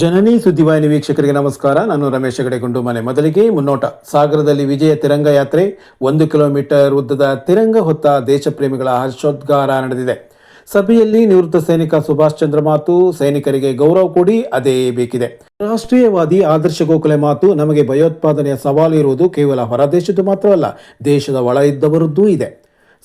ಜನನಿ ಸುದ್ದಿವಾಹಿನಿ ವೀಕ್ಷಕರಿಗೆ ನಮಸ್ಕಾರ. ನಾನು ರಮೇಶ್ ಹೆಗಡೆಗುಂಡು. ಮನೆ ಮೊದಲಿಗೆ ಮುನ್ನೋಟ. ಸಾಗರದಲ್ಲಿ ವಿಜಯ ತಿರಂಗ ಯಾತ್ರೆ. ಒಂದು ಕಿಲೋಮೀಟರ್ ಉದ್ದದ ತಿರಂಗ ಹೊತ್ತ ದೇಶಪ್ರೇಮಿಗಳ ಹರ್ಷೋದ್ಗಾರ ನಡೆದಿದೆ. ಸಭೆಯಲ್ಲಿ ನಿವೃತ್ತ ಸೈನಿಕ ಸುಭಾಷ್ ಚಂದ್ರ ಮಾತು, ಸೈನಿಕರಿಗೆ ಗೌರವ ಕೊಡಿ, ಅದೇ ಬೇಕಿದೆ. ರಾಷ್ಟ್ರೀಯವಾದಿ ಆದರ್ಶ ಗೋಖಲೆ ಮಾತು, ನಮಗೆ ಭಯೋತ್ಪಾದನೆಯ ಸವಾಲು ಇರುವುದು ಕೇವಲ ಹೊರದೇಶದ್ದು ಮಾತ್ರವಲ್ಲ, ದೇಶದ ಒಳ ಇದ್ದವರದ್ದೂ ಇದೆ.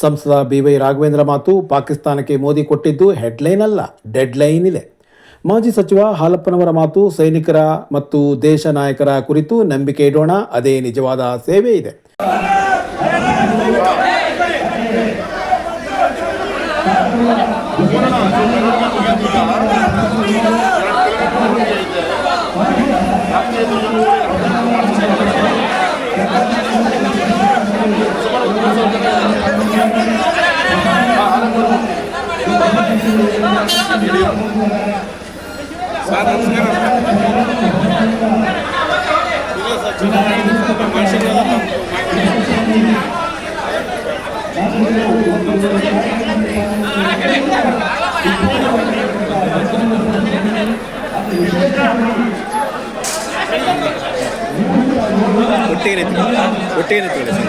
ಸಂಸದ ಬಿವೈ ರಾಘವೇಂದ್ರ ಮಾತು, ಪಾಕಿಸ್ತಾನಕ್ಕೆ ಮೋದಿ ಕೊಟ್ಟಿದ್ದು ಹೆಡ್ಲೈನ್ ಅಲ್ಲ, ಡೆಡ್ಲೈನ್ ಇದೆ. ಮಾಜಿ ಸಚಿವ ಹಾಲಪ್ಪನವರ ಮಾತು ಸೈನಿಕರ ಮತ್ತು ದೇಶ ನಾಯಕರ ಕುರಿತು ನಂಬಿಕೆ ಇಡೋಣ. ಅದೇ ನಿಜವಾದ ಸೇವೆ ಇದೆ. ಒಟ್ಟಿಗೆ ಒಟ್ಟಿಗೆ ತಗೊಳ್ಳಿ ಸರ್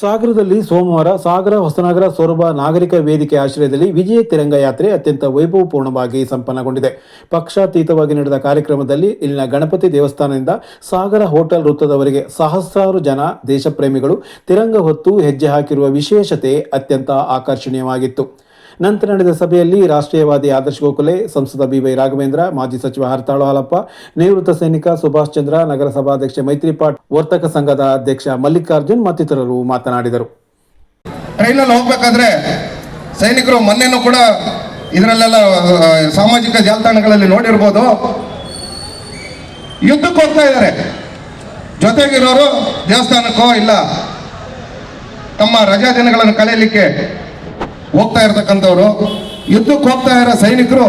ಸಾಗರದಲ್ಲಿ ಸೋಮವಾರ ಸಾಗರ, ಹೊಸನಗರ, ಸೊರಬ ನಾಗರಿಕ ವೇದಿಕೆ ಆಶ್ರಯದಲ್ಲಿ ವಿಜಯ ತಿರಂಗ ಯಾತ್ರೆ ಅತ್ಯಂತ ವೈಭವಪೂರ್ಣವಾಗಿ ಸಂಪನ್ನಗೊಂಡಿದೆ. ಪಕ್ಷಾತೀತವಾಗಿ ನಡೆದ ಕಾರ್ಯಕ್ರಮದಲ್ಲಿ ಇಲ್ಲಿನ ಗಣಪತಿ ದೇವಸ್ಥಾನದಿಂದ ಸಾಗರ ಹೋಟೆಲ್ ವೃತ್ತದವರೆಗೆ ಸಹಸ್ರಾರು ಜನ ದೇಶಪ್ರೇಮಿಗಳು ತಿರಂಗ ಹೊತ್ತು ಹೆಜ್ಜೆ ಹಾಕಿರುವ ವಿಶೇಷತೆ ಅತ್ಯಂತ ಆಕರ್ಷಣೀಯವಾಗಿತ್ತು. ನಂತರ ನಡೆದ ಸಭೆಯಲ್ಲಿ ರಾಷ್ಟ್ರೀಯವಾದಿ ಆದರ್ಶ ಗೋಖಲೆ, ಸಂಸದ ಬಿವೈ ರಾಘವೇಂದ್ರ, ಮಾಜಿ ಸಚಿವ ಹರತಾಳು ಹಾಲಪ್ಪ, ನಿವೃತ್ತ ಸೈನಿಕ ಸುಭಾಷ್ ಚಂದ್ರ, ನಗರಸಭಾಧ್ಯಕ್ಷ ಮೈತ್ರಿಪಾಟ್ ವರ್ತಕ ಸಂಘದ ಅಧ್ಯಕ್ಷ ಮಲ್ಲಿಕಾರ್ಜುನ್ ಮತ್ತಿತರರು ಮಾತನಾಡಿದರು. ಟ್ರೈನಲ್ಲಿ ಹೋಗ್ಬೇಕಾದ್ರೆ ಸೈನಿಕರು ಮೊನ್ನೆನೂ ಕೂಡ ಇದರಲ್ಲೆಲ್ಲ ಸಾಮಾಜಿಕ ಜಾಲತಾಣಗಳಲ್ಲಿ ನೋಡಿರ್ಬೋದು. ಯುದ್ಧಕ್ಕೆ ಹೋಗ್ತಾ ಇದ್ದಾರೆ. ಜೊತೆಗಿರೋರು ದೇವಸ್ಥಾನಕ್ಕೋ ಇಲ್ಲ, ತಮ್ಮ ರಜಾ ದಿನಗಳನ್ನು ಕಳೆಯಲಿಕ್ಕೆ ಹೋಗ್ತಾ ಇರ್ತಕ್ಕಂಥವ್ರು, ಯುದ್ಧಕ್ಕೆ ಹೋಗ್ತಾ ಇರೋ ಸೈನಿಕರು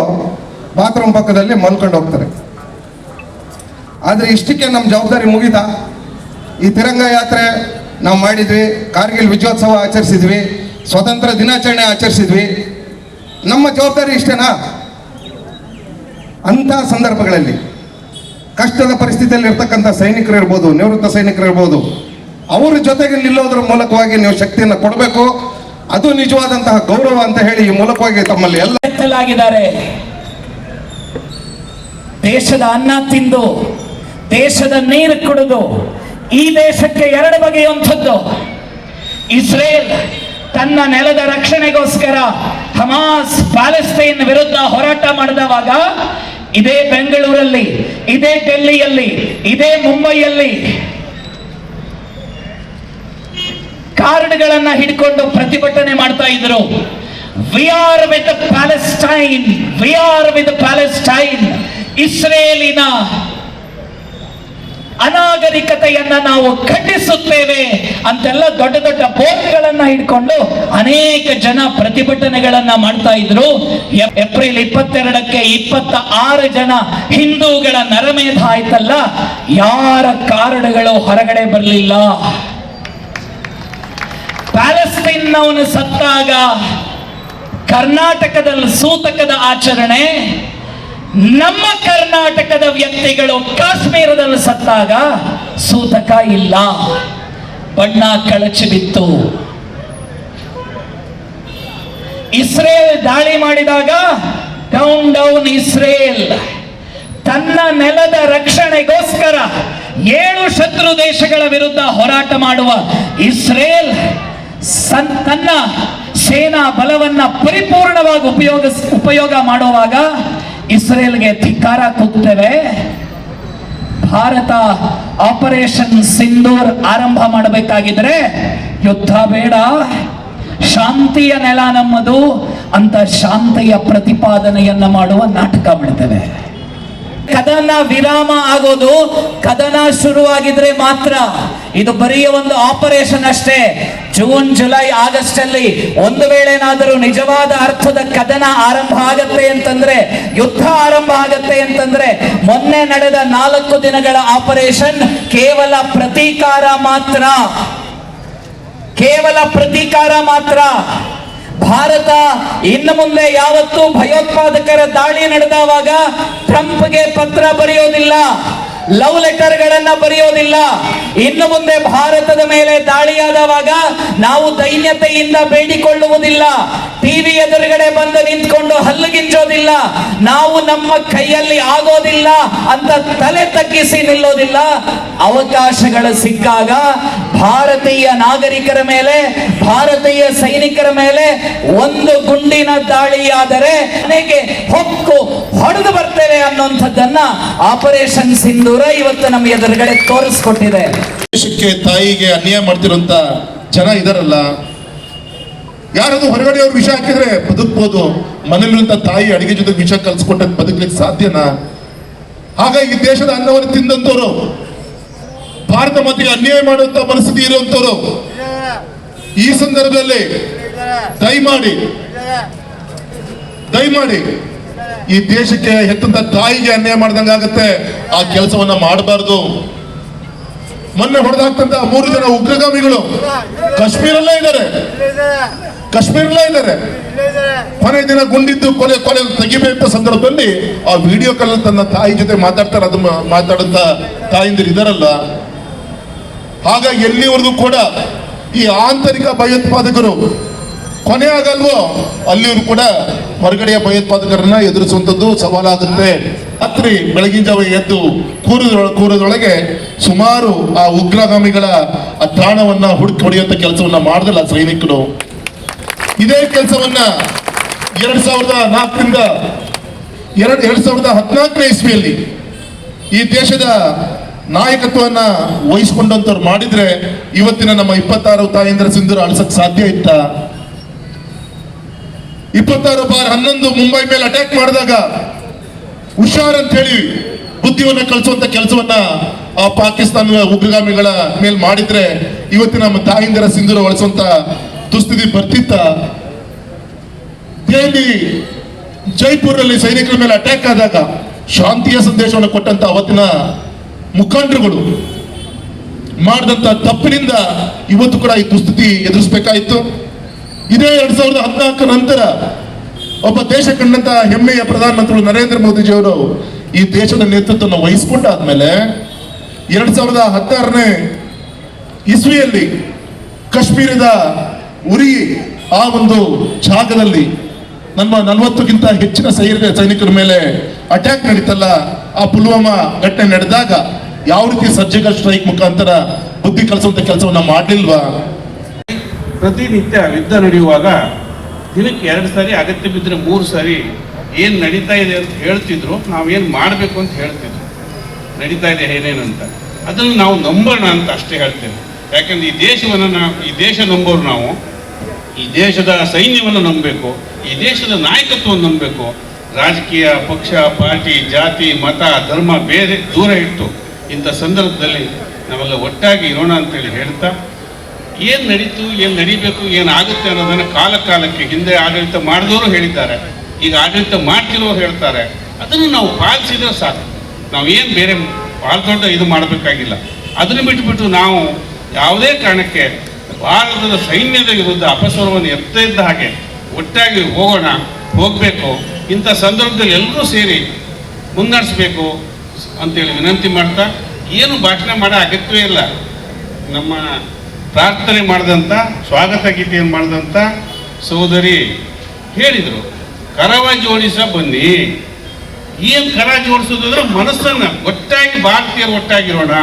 ಬಾತ್ರೂಮ್ ಪಕ್ಕದಲ್ಲಿ ಮಲ್ಕೊಂಡು ಹೋಗ್ತಾರೆ. ಆದರೆ ಇಷ್ಟಕ್ಕೆ ನಮ್ಮ ಜವಾಬ್ದಾರಿ ಮುಗಿತಾ. ಈ ತಿರಂಗ ಯಾತ್ರೆ ನಾವು ಮಾಡಿದ್ವಿ, ಕಾರ್ಗಿಲ್ ವಿಜಯೋತ್ಸವ ಆಚರಿಸಿದ್ವಿ ಸ್ವತಂತ್ರ ದಿನಾಚರಣೆ ಆಚರಿಸಿದ್ವಿ. ನಮ್ಮ ಜವಾಬ್ದಾರಿ ಇಷ್ಟೇನಾ? ಅಂಥ ಸಂದರ್ಭಗಳಲ್ಲಿ ಕಷ್ಟದ ಪರಿಸ್ಥಿತಿಯಲ್ಲಿ ಇರ್ತಕ್ಕಂಥ ಸೈನಿಕರು ಇರ್ಬೋದು, ನಿವೃತ್ತ ಸೈನಿಕರು ಇರ್ಬೋದು, ಅವರ ಜೊತೆಗೆ ನಿಲ್ಲೋದ್ರ ಮೂಲಕವಾಗಿ ನೀವು ಶಕ್ತಿಯನ್ನು ಕೊಡಬೇಕು. ಅದು ನಿಜವಾದಂತಹ ಗೌರವ ಅಂತ ಹೇಳಿ ಈ ಮೂಲಕವಾಗಿ ತಮ್ಮಲ್ಲಿ ಎಲ್ಲ ಎತ್ತಲಾಗಿದ್ದಾರೆ ದೇಶದ ಅನ್ನ ತಿಂದು, ದೇಶದ ನೀರು ಕುಡಿದು, ಈ ದೇಶಕ್ಕೆ ಎರಡು ಬಗೆಯುವಂಥದ್ದು. ಇಸ್ರೇಲ್ ತನ್ನ ನೆಲದ ರಕ್ಷಣೆಗೋಸ್ಕರ ಹಮಾಸ್ ಪ್ಯಾಲೆಸ್ತೈನ್ ವಿರುದ್ಧ ಹೋರಾಟ ಮಾಡಿದವಾಗ ಇದೇ ಬೆಂಗಳೂರಲ್ಲಿ, ಇದೇ ಡೆಲ್ಲಿಯಲ್ಲಿ, ಇದೇ ಮುಂಬೈಯಲ್ಲಿ ಕಾರ್ಡ್ಗಳನ್ನ ಹಿಡ್ಕೊಂಡು ಪ್ರತಿಭಟನೆ ಮಾಡ್ತಾ ಇದ್ರು. We are with Palestine we are with Palestine ಇಸ್ರೇಲಿನ ಅನಾಗರಿಕತೆಯನ್ನ ನಾವು ಖಂಡಿಸುತ್ತೇವೆ ಅಂತೆಲ್ಲ ದೊಡ್ಡ ದೊಡ್ಡ ಬೋರ್ಡ್ಗಳನ್ನ ಹಿಡ್ಕೊಂಡು ಅನೇಕ ಜನ ಪ್ರತಿಭಟನೆಗಳನ್ನ ಮಾಡ್ತಾ ಇದ್ರು. ಏಪ್ರಿಲ್ ಇಪ್ಪತ್ತೆರಡಕ್ಕೆ ಇಪ್ಪತ್ತ ಆರು ಜನ ಹಿಂದೂಗಳ ನರಮೇಧ ಆಯ್ತಲ್ಲ? ಯಾರ ಕಾರಣಗಳು ಹೊರಗಡೆ ಬರಲಿಲ್ಲ? ಪ್ಯಾಲೆಸ್ಟೈನ್ನವನು ಸತ್ತಾಗ ಕರ್ನಾಟಕದಲ್ಲಿ ಸೂತಕದ ಆಚರಣೆ, ನಮ್ಮ ಕರ್ನಾಟಕದ ವ್ಯಕ್ತಿಗಳು ಕಾಶ್ಮೀರದಲ್ಲಿ ಸತ್ತಾಗ ಸೂತಕ ಇಲ್ಲ. ಬಣ್ಣ ಕಳಚಿ ಬಿತ್ತು. ಇಸ್ರೇಲ್ ದಾಳಿ ಮಾಡಿದಾಗ ಡೌನ್ ಡೌನ್ ಇಸ್ರೇಲ್, ತನ್ನ ನೆಲದ ರಕ್ಷಣೆಗೋಸ್ಕರ ಏಳು ಶತ್ರು ದೇಶಗಳ ವಿರುದ್ಧ ಹೋರಾಟ ಮಾಡುವ ಇಸ್ರೇಲ್ ತನ್ನ ಸೇನಾ ಬಲವನ್ನ ಪರಿಪೂರ್ಣವಾಗಿ ಉಪಯೋಗ ಉಪಯೋಗ ಮಾಡುವಾಗ ಇಸ್ರೇಲ್ಗೆ ಧಿಕ್ಕಾರ ಕೂಗ್ತೇವೆ. ಭಾರತ ಆಪರೇಷನ್ ಸಿಂಧೂರ್ ಆರಂಭ ಮಾಡಬೇಕಾಗಿದ್ರೆ ಯುದ್ಧ ಬೇಡ. ಶಾಂತಿಯ ನೆಲ ನಮ್ಮದು. ಅಂತ ಶಾಂತಿಯ ಪ್ರತಿಪಾದನೆಯನ್ನ ಮಾಡುವ ನಾಟಕ ಮಾಡ್ತೇವೆ. ಕದನ ವಿರಾಮ ಆಗೋದು ಕದನ ಶುರುವಾಗಿದ್ರೆ ಮಾತ್ರ. ಇದು ಬರೀ ಒಂದು ಆಪರೇಷನ್ ಅಷ್ಟೇ. ಜೂನ್, ಜುಲೈ ಆಗಸ್ಟ್ ಅಲ್ಲಿ ಒಂದು ವೇಳೆನಾದರೂ ನಿಜವಾದ ಅರ್ಥದ ಕದನ ಆರಂಭ ಆಗತ್ತೆ ಅಂತಂದ್ರೆ, ಯುದ್ಧ ಆರಂಭ ಆಗತ್ತೆ ಅಂತಂದ್ರೆ, ಮೊನ್ನೆ ನಡೆದ ನಾಲ್ಕು ದಿನಗಳ ಆಪರೇಷನ್ ಕೇವಲ ಪ್ರತೀಕಾರ ಮಾತ್ರ. ಕೇವಲ ಪ್ರತೀಕಾರ ಮಾತ್ರ. ಭಾರತ ಇನ್ನು ಮುಂದೆ ಯಾವತ್ತೂ ಭಯೋತ್ಪಾದಕರ ದಾಳಿ ನಡೆದವಾಗ ಟ್ರಂಪ್ಗೆ ಪತ್ರ ಬರೆಯೋದಿಲ್ಲ. ಲವ್ ಲೆಟರ್ಗಳನ್ನ ಬರೆಯೋದಿಲ್ಲ. ಇನ್ನು ಮುಂದೆ ಭಾರತದ ಮೇಲೆ ದಾಳಿಯಾದವಾಗ ನಾವು ದೈನ್ಯತೆಯಿಂದ ಬೇಡಿಕೊಳ್ಳುವುದಿಲ್ಲ. ಟಿವಿ ಎದುರುಗಡೆ ಬಂದು ನಿಂತ್ಕೊಂಡು ಹಲ್ಲುಗಿಂಜೋದಿಲ್ಲ ನಾವು ನಮ್ಮ ಕೈಯಲ್ಲಿ ಆಗೋದಿಲ್ಲ ಅಂತ ತಲೆ ತಗ್ಗಿಸಿ ನಿಲ್ಲೋದಿಲ್ಲ. ಅವಕಾಶಗಳು ಸಿಕ್ಕಾಗ ಭಾರತೀಯ ನಾಗರಿಕರ ಮೇಲೆ, ಭಾರತೀಯ ಸೈನಿಕರ ಮೇಲೆ ಒಂದು ಗುಂಡಿನ ದಾಳಿಯಾದರೆ ಮನೆಗೆ ಹೊಕ್ಕು ಹೊಡೆದು ಬರ್ತೇವೆ ಅನ್ನುವಂಥದ್ದನ್ನ ಆಪರೇಷನ್ ಸಿಂಧೂರ ಇವತ್ತು ನಮ್ಮ ಎದುರುಗಡೆ ತೋರಿಸ್ಕೊಟ್ಟಿದೆ. ದೇಶಕ್ಕೆ ತಾಯಿಗೆ ಅನ್ಯಾಯ ಮಾಡ್ತಿರೋಂತ ಜನ ಇದಾರಲ್ಲ. ಯಾರಾದ್ರೂ ಹೊರಗಡೆ ಅವ್ರು ವಿಷ ಹಾಕಿದ್ರೆ ಬದುಕ್ಬೋದು. ಮನೇಲಿರುವಂತ ತಾಯಿ ಅಡಿಗೆ ಜೊತೆ ವಿಷ ಕಲ್ಸ್ಕೊಟ್ಟ ಬದುಕ್ಲಿಕ್ಕೆ ಸಾಧ್ಯನಾ? ಹಾಗಾಗಿ ದೇಶದ ಅನ್ನವನ್ನು ತಿಂದಂತವರು ಭಾರತ ಮಾತಿಗೆ ಅನ್ಯಾಯ ಮಾಡುವಂತ ಮನಸ್ಥಿತಿ ಇರುವಂತವರು ಈ ಸಂದರ್ಭದಲ್ಲಿ ದಯಮಾಡಿ ದಯಮಾಡಿ ಈ ದೇಶಕ್ಕೆ ಹೆತ್ತಂತ ತಾಯಿಗೆ ಅನ್ಯಾಯ ಮಾಡ್ದಂಗ ಆಗತ್ತೆ. ಆ ಕೆಲಸವನ್ನ ಮಾಡಬಾರ್ದು. ಮೊನ್ನೆ ಹೊಡೆದಾಕ್ತಂತ ಮೂರು ಜನ ಉಗ್ರಗಾಮಿಗಳು ಕಾಶ್ಮೀರಲ್ಲೇ ಇದ್ದಾರೆ. ಕಾಶ್ಮೀರಲ್ಲೇ ಇದ್ದಾರೆ. ಕೊನೆ ದಿನ ಗುಂಡಿದ್ದು ಕೊನೆ ಕೊಲೆ ತೆಗಿಬೇಕ ಸಂದರ್ಭದಲ್ಲಿ ಆ ವಿಡಿಯೋ ಕಾಲ್ ತನ್ನ ತಾಯಿ ಜೊತೆ ಮಾತಾಡ್ತಾರೆ. ಅದು ಮಾತಾಡಂತ ತಾಯಿಂದಿರು ಇದಾರಲ್ಲ ಆಗ ಎಲ್ಲಿವರೆಗೂ ಕೂಡ ಈ ಆಂತರಿಕ ಭಯೋತ್ಪಾದಕರು ಕೊನೆ ಆಗಲ್ವೋ ಅಲ್ಲಿವರು ಕೂಡ ಹೊರಗಡೆಯ ಭಯೋತ್ಪಾದಕರನ್ನ ಎದುರಿಸುವಂಥದ್ದು ಸವಾಲಾಗುತ್ತೆ. ಅತ್ರಿ ಬೆಳಗಿನ ಜಾವ ಎದ್ದು ಕೂರದೊಳ ಕೂರದೊಳಗೆ ಸುಮಾರು ಆ ಉಗ್ರಗಾಮಿಗಳ ಆ ತಾಣವನ್ನ ಹುಡುಕಿ ಹೊಡೆಯುವಂತ ಕೆಲಸವನ್ನ ಮಾಡಿದಲ್ಲ ಸೈನಿಕರು. ಇದೇ ಕೆಲಸವನ್ನ ಎರಡ್ ಸಾವಿರದ ನಾಲ್ಕರಿಂದ ಎರಡ್ ಎರಡ್ ಸಾವಿರದ ಹದಿನಾಲ್ಕನೇ ಇಸ್ವಿಯಲ್ಲಿ ಈ ದೇಶದ ನಾಯಕತ್ವವನ್ನ ವಹಿಸ್ಕೊಂಡಂತವ್ರು ಮಾಡಿದ್ರೆ ಇವತ್ತಿನ ನಮ್ಮ ಇಪ್ಪತ್ತಾರು ತಾಯಂದ್ರ ಸಿಂಧೂರು ಅಳಿಸಕ್ ಸಾಧ್ಯ ಇತ್ತ? ಇಪ್ಪತ್ತಾರು ಬಾರ್ ಹನ್ನೊಂದು ಮುಂಬೈ ಮೇಲೆ ಅಟ್ಯಾಕ್ ಮಾಡಿದಾಗ ಹುಷಾರ್ ಅಂತ ಹೇಳಿ ಬುದ್ಧಿವನ್ನ ಕಳಿಸುವಂತ ಕೆಲಸವನ್ನ ಆ ಪಾಕಿಸ್ತಾನ ಉಗ್ರಗಾಮಿಗಳ ಮೇಲೆ ಮಾಡಿದ್ರೆ ಇವತ್ತಿನ ನಮ್ಮ ತಾಯಿಂದರ ಸಿಂಧೂರ ಒಳಿಸುವಂತ ದುಸ್ಥಿತಿ ಬರ್ತಿತ್ತ. ದೆಹಲಿ ಜೈಪುರಲ್ಲಿ ಸೈನಿಕರ ಮೇಲೆ ಅಟ್ಯಾಕ್ ಆದಾಗ ಶಾಂತಿಯ ಸಂದೇಶವನ್ನು ಕೊಟ್ಟಂತ ಅವತ್ತಿನ ಮುಖಂಡರುಗಳು ಮಾಡಿದಂತ ತಪ್ಪಿನಿಂದ ಇವತ್ತು ಕೂಡ ಈ ದುಸ್ಥಿತಿ ಎದುರಿಸಬೇಕಾಯಿತು. ಇದೇ ಎರಡ್ ಸಾವಿರದ ಹದಿನಾಲ್ಕು ನಂತರ ಒಬ್ಬ ದೇಶ ಕಂಡಂತ ಹೆಮ್ಮೆಯ ಪ್ರಧಾನಮಂತ್ರಿಗಳು ನರೇಂದ್ರ ಮೋದಿಜಿಯವರು ಈ ದೇಶದ ನೇತೃತ್ವವನ್ನು ವಹಿಸಿಕೊಂಡಾದ್ಮೇಲೆ ಎರಡ್ ಸಾವಿರದ ಹದಿನಾರನೇ ಇಸ್ವಿಯಲ್ಲಿ ಕಾಶ್ಮೀರದ ಉರಿ ಆ ಒಂದು ಜಾಗದಲ್ಲಿ ನಮ್ಮ ನಲವತ್ತಕ್ಕಿಂತ ಹೆಚ್ಚಿನ ಸೈನಿಕ ಸೈನಿಕರ ಮೇಲೆ ಅಟ್ಯಾಕ್ ನಡೀತಲ್ಲ, ಆ ಪುಲ್ವಾಮಾ ಘಟನೆ ನಡೆದಾಗ ಯಾವ ರೀತಿ ಸರ್ಜಿಕಲ್ ಸ್ಟ್ರೈಕ್ ಮುಖಾಂತರ ಬುದ್ಧಿ ಕಲಿಸುವಂತ ಕೆಲಸವನ್ನ ಮಾಡಲಿಲ್ವಾ? ಪ್ರತಿನಿತ್ಯ ಯುದ್ಧ ನಡೆಯುವಾಗ ದಿನಕ್ಕೆ ಎರಡು ಸಾರಿ, ಅಗತ್ಯ ಬಿದ್ದರೆ ಮೂರು ಸಾರಿ ಏನು ನಡೀತಾ ಇದೆ ಅಂತ ಹೇಳ್ತಿದ್ರು ನಾವೇನು ಮಾಡಬೇಕು ಅಂತ ಹೇಳ್ತಿದ್ರು. ನಡೀತಾ ಇದೆ ಅಂತ ಅದನ್ನು ನಾವು ನಂಬೋಣ ಅಂತ ಅಷ್ಟೇ ಹೇಳ್ತೇವೆ ಯಾಕಂದ್ರೆ ಈ ದೇಶವನ್ನು ನಾವು ಈ ದೇಶ ನಂಬೋರು ನಾವು. ಈ ದೇಶದ ಸೈನ್ಯವನ್ನು ನಂಬಬೇಕು, ಈ ದೇಶದ ನಾಯಕತ್ವವನ್ನು ನಂಬಬೇಕು. ರಾಜಕೀಯ, ಪಕ್ಷ, ಪಾರ್ಟಿ, ಜಾತಿ, ಮತ, ಧರ್ಮ ಬೇರೆ ದೂರ ಇಟ್ಟು ಇಂಥ ಸಂದರ್ಭದಲ್ಲಿ ನಾವೆಲ್ಲ ಒಟ್ಟಾಗಿ ಇರೋಣ ಅಂತೇಳಿ ಹೇಳ್ತಾ, ಏನು ನಡೀತು, ಏನು ನಡಿಬೇಕು, ಏನು ಆಗುತ್ತೆ ಅನ್ನೋದನ್ನು ಕಾಲ ಕಾಲಕ್ಕೆ ಹಿಂದೆ ಆಡಳಿತ ಮಾಡಿದವರು ಹೇಳಿದ್ದಾರೆ. ಈಗ ಆಡಳಿತ ಮಾಡ್ತಿರೋರು ಹೇಳ್ತಾರೆ. ಅದನ್ನು ನಾವು ಪಾಲಿಸಿದ್ರೆ ಸಾಕು. ನಾವು ಏನು ಬೇರೆ ಭಾಳ ದೊಡ್ಡ ಇದು ಮಾಡಬೇಕಾಗಿಲ್ಲ. ಅದನ್ನು ಬಿಟ್ಟುಬಿಟ್ಟು ನಾವು ಯಾವುದೇ ಕಾರಣಕ್ಕೆ ಭಾರತದ ಸೈನ್ಯದ ವಿರುದ್ಧ ಅಪಸ್ವರವನ್ನು ಎತ್ತ ಇದ್ದ ಹಾಗೆ ಒಟ್ಟಾಗಿ ಹೋಗೋಣ, ಹೋಗಬೇಕು, ಇಂಥ ಸಂದರ್ಭದಲ್ಲಿ ಎಲ್ಲರೂ ಸೇರಿ ಮುನ್ನಡೆಸಬೇಕು ಅಂತೇಳಿ ವಿನಂತಿ ಮಾಡ್ತಾ, ಏನು ಭಾಷಣ ಮಾಡೋ ಅಗತ್ಯವೇ ಇಲ್ಲ. ನಮ್ಮ ಪ್ರಾರ್ಥನೆ ಮಾಡಿದಂಥ, ಸ್ವಾಗತ ಗೀತೆಯನ್ನು ಮಾಡಿದಂಥ ಸಹೋದರಿ ಹೇಳಿದರು ಕರವ ಜೋಡಿಸ ಬನ್ನಿ. ಏನು ಕರ ಜೋಡಿಸೋದಂದ್ರೆ ಮನಸ್ಸನ್ನು ಒಟ್ಟಾಗಿ ಭಾರತೀಯರು ಒಟ್ಟಾಗಿರೋಣ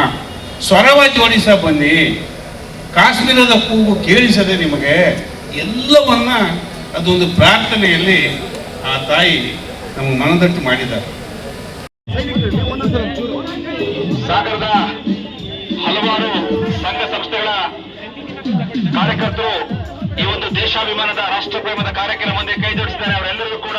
ಸ್ವರವ ಜೋಡಿಸ ಬನ್ನಿ. ಕಾಶ್ಮೀರದ ಕೂಗು ಕೇಳಿಸದೆ ನಿಮಗೆ ಎಲ್ಲವನ್ನ ಅದೊಂದು ಪ್ರಾರ್ಥನೆಯಲ್ಲಿ ಆ ತಾಯಿ ನಮ್ಮ ಮನದಟ್ಟು ಮಾಡಿದ್ದಾರೆ. ಸಾಗರದ ಹಲವಾರು ಸಂಘ ಸಂಸ್ಥೆಗಳ ಕಾರ್ಯಕರ್ತರು ಈ ಒಂದು ದೇಶಾಭಿಮಾನದ ರಾಷ್ಟ್ರಪ್ರೇಮದ ಕಾರ್ಯಕ್ರಮದಲ್ಲಿ ಕೈ ಜೋಡಿಸಿದ್ದಾರೆ. ಅವರೆಲ್ಲರಿಗೂ ಕೂಡ